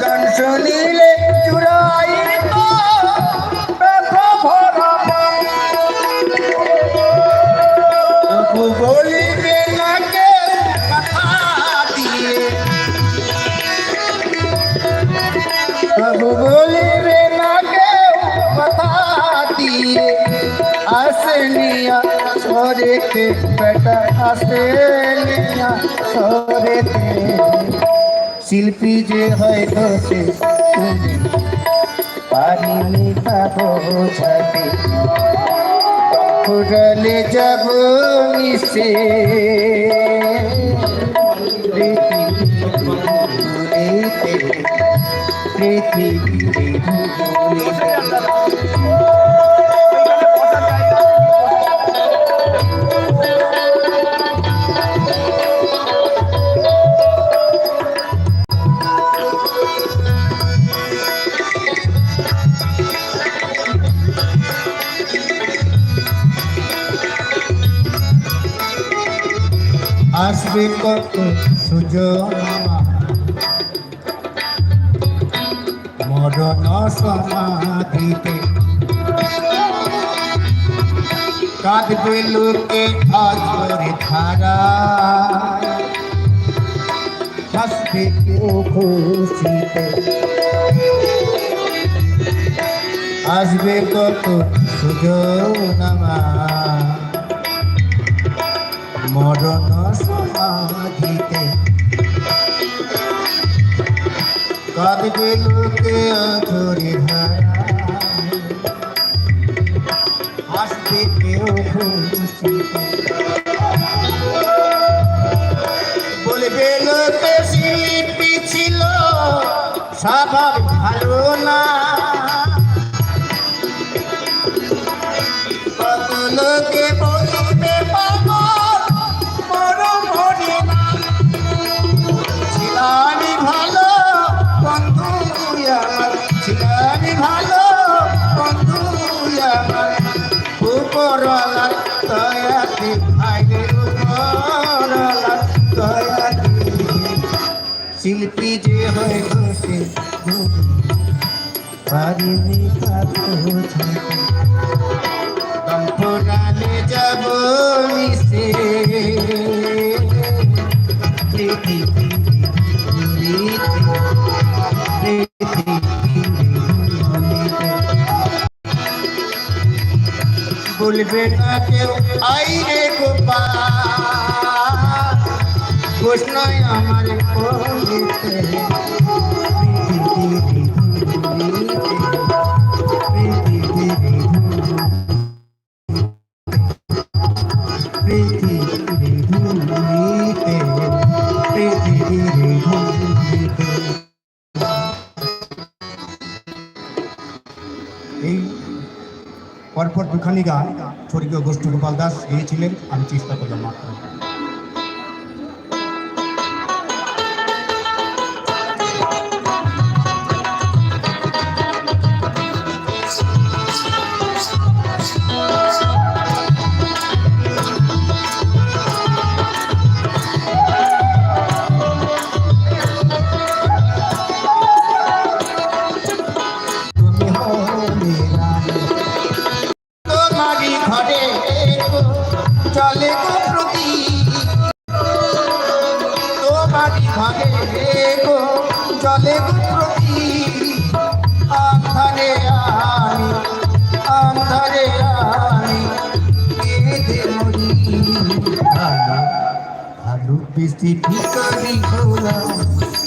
গান শুনিলে চুরাই ব্যথা ভরা মন। তবু বেটা সরেতে শিল্পী যে হয়তো সে তুমি পারিনি তা যাব মিশে। পৃথিবীতে পৃথিবীতে আসবে কত সুযোগ মরণ সমাধিতে কাঁদবে লোকে আজরে ধারা। হাসবে কেউ খুশিতে। আসবে কত সুযোগ নামা মরণ সমাধিতে। কাঁদবে লোকে আধরে ধারা। আসবে কেউ বলবে, লোকে শিল্পী ছিল, স্বভাব ভালো না। কত লোকে উপরওয়ালা দয়াতে ভাইরে উপরওয়ালা দয়াতে শিল্পী যে হয়ে বসে পারিনি দম্পরানে যাব মিশে বলবে না কেউ আই রে গোপাল কৃষ্ণ আমার কলিতে। এই পরপর দুখানি গান স্বর্গীয় গোষ্ঠী গোপাল দাস গিয়েছিলেন। আমি চেষ্টা করলাম মাত্র ঘরে চলে গো প্রতি। তোমারই ঘরে গো চলে গো প্রতি। আন্ধারে আমি আন্ধারে আমি কেঁদে মরি। ভালো ভালো, বেশি ভিতরি হলাম।